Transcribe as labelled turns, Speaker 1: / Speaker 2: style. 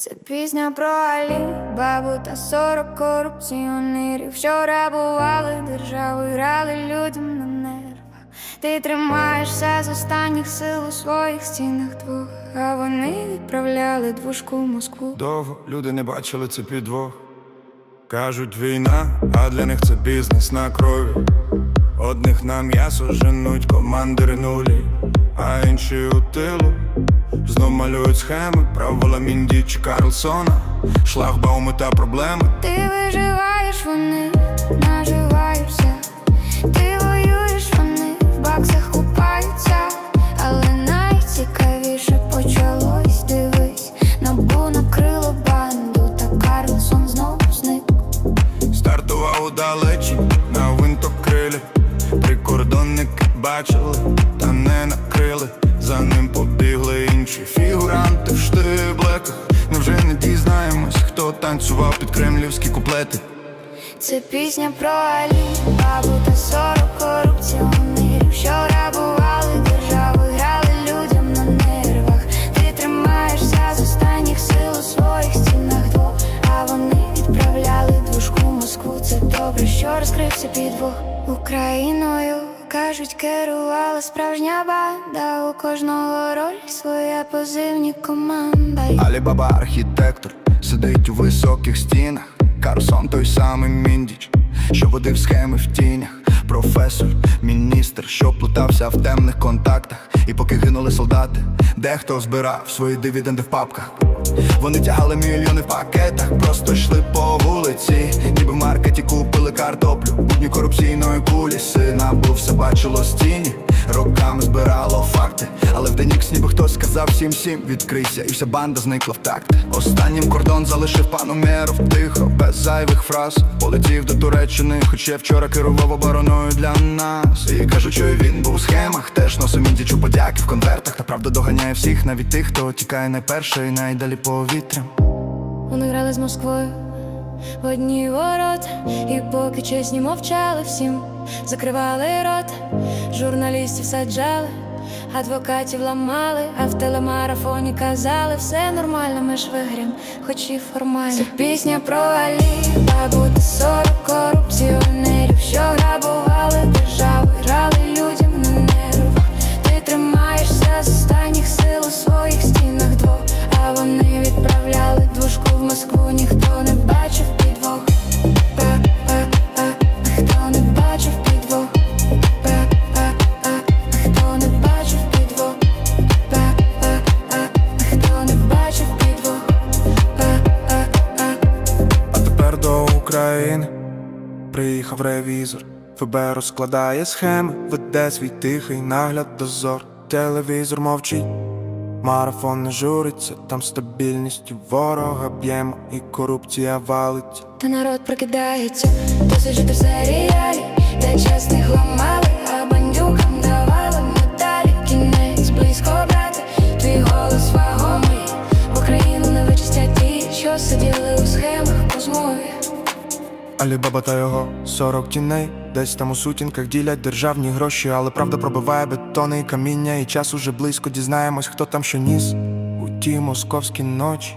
Speaker 1: Це пісня про Алі, бабу та сорок корупціонерів, що грабували державу, і грали людям на нервах. Ти тримаєшся з останніх сил у своїх стінах двох, а вони відправляли двушку в Москву.
Speaker 2: Довго люди не бачили це підвох. Кажуть, війна, а для них це бізнес на крові. Одних на м'ясо женуть командири нулі, а інші у тилу знов малюють схеми, правила Міндіч Карлсона, шлагбауми та проблеми.
Speaker 1: Ти виживаєш, вони наживаються. Ти воюєш, вони в баксах купаються. Але найцікавіше почалось, дивись, набу накрило банду, та Карлсон знов зник.
Speaker 2: Стартував удалечі на винтокрилі Прикордонники бачили, та не накрили За ним побігли інші фігуранти в штиблеках Невже не дізнаємось, хто танцював під кремлівські куплети
Speaker 1: Це пісня про Алі, бабу та сорок корупціонерів, що грабували державу, грали людям на нервах. Ти тримаєшся з останніх сил у своїх стінах двох, а вони відправляли двушку Москву. Це добре, що розкрився підвох Україною. Кажуть, керувала справжня банда. У кожного роль своя позивні команда.
Speaker 2: Алібаба архітектор сидить у високих стінах. Карсон той самий Міндіч, що водив схеми в тінях. Професор, міністр, що плутався в темних контактах. І поки гинули солдати, дехто збирав свої дивіденди в папках. Вони тягали мільйони в пакетах, просто йшли по вулиці, ніби в маркеті купили картоплю, будні корупційної куліси Набу все бачило з тіні, роками збирало факти, але в день ікс ніби хтось сказав всім всім відкрийся, і вся банда зникла в такт. Останнім кордон залишив пан Умєров тихо, без зайвих фраз. Полетів до Туреччини, хоч я вчора керував обороною для нас. І кажуть, що він був в схемах, теж носив міндічу подяки в конвертах. Та правда доганяє всіх, навіть тих, хто тікає найперше і найдалі повітрям.
Speaker 1: Вони грали з Москвою в одні ворота, і поки чесні мовчали всім, закривали рот, журналістів саджали, адвокатів ламали, а в телемарафоні казали, все нормально, ми ж вигрім, хоч і формально. Це пісня про Алі, бабу сорок корупціонерів, що грабували
Speaker 2: приїхав ревізор. ФБ розкладає схеми, веде свій тихий нагляд дозор. Телевізор мовчить, марафон не журиться, там стабільність ворога б'ємо і корупція валить.
Speaker 1: Та народ прокидається, досить жити в серіалі, де час ламали, а
Speaker 2: Алібаба та його 40 тіней, десь там у сутінках ділять державні гроші, але правда пробиває бетони і каміння, і час уже близько дізнаємось, хто там що ніс у ті московські ночі.